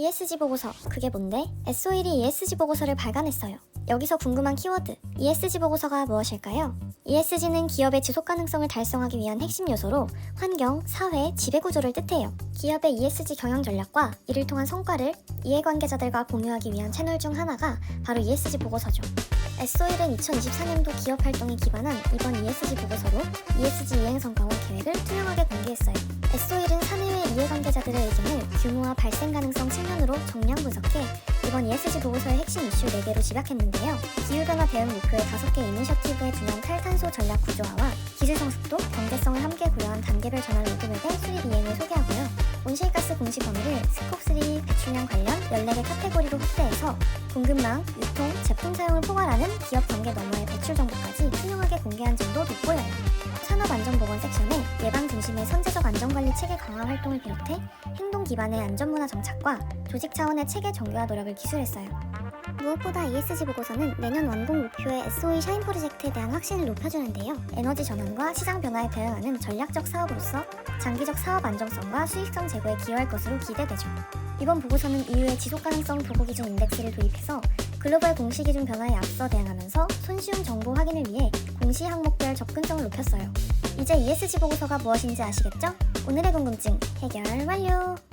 ESG 보고서, 그게 뭔데? S51이 ESG 보고서를 발간했어요. 여기서 궁금한 키워드, ESG 보고서가 무엇일까요? ESG는 기업의 지속 가능성을 달성하기 위한 핵심 요소로 환경, 사회, 지배 구조를 뜻해요. 기업의 ESG 경영 전략과 이를 통한 성과를 이해관계자들과 공유하기 위한 채널 중 하나가 바로 ESG 보고서죠. S51은 2024년도 기업 활동에 기반한 이번 ESG 보고서로 ESG 이행 성과와 계획을 이해관계자들의 의견을 규모와 발생 가능성 측면으로 정량 분석해 이번 ESG 보고서의 핵심 이슈 4개로 집약했는데요. 기후변화 대응 목표의 5개 이니셔티브에 준한 탈탄소 전략 구조화와 기술 성숙도, 경제성을 함께 고려한 단계별 전환 로드맵의 수립 이행을 소개하고요. 온실가스 공시 범위를 스콥3 배출량 관련 14개 카테고리로 확대해서 공급망, 유통, 제품 사용을 포괄하는 기업 경계 너머의 배출 정보까지 투명하게 공개한 점 도 돋보여요. 산업안전보건 섹션에 예방 중심의 선제적 안전관리 체계 강화 활동을 비롯해 행동 기반의 안전문화 정착과 조직 차원의 체계 정교화 노력을 기술했어요. 무엇보다 ESG 보고서는 내년 완공 목표의 SOE 샤인 프로젝트에 대한 확신을 높여주는데요. 에너지 전환과 시장 변화에 대응하는 전략적 사업으로서 장기적 사업 안정성과 수익성 제고에 기여할 것으로 기대되죠. 이번 보고서는 이후에 지속가능성 도구기준 인덱스를 도입해서 글로벌 공시 기준 변화에 앞서 대응하면서 손쉬운 정보 확인을 위해 공시 항목별 접근성을 높였어요. 이제 ESG 보고서가 무엇인지 아시겠죠? 오늘의 궁금증 해결 완료!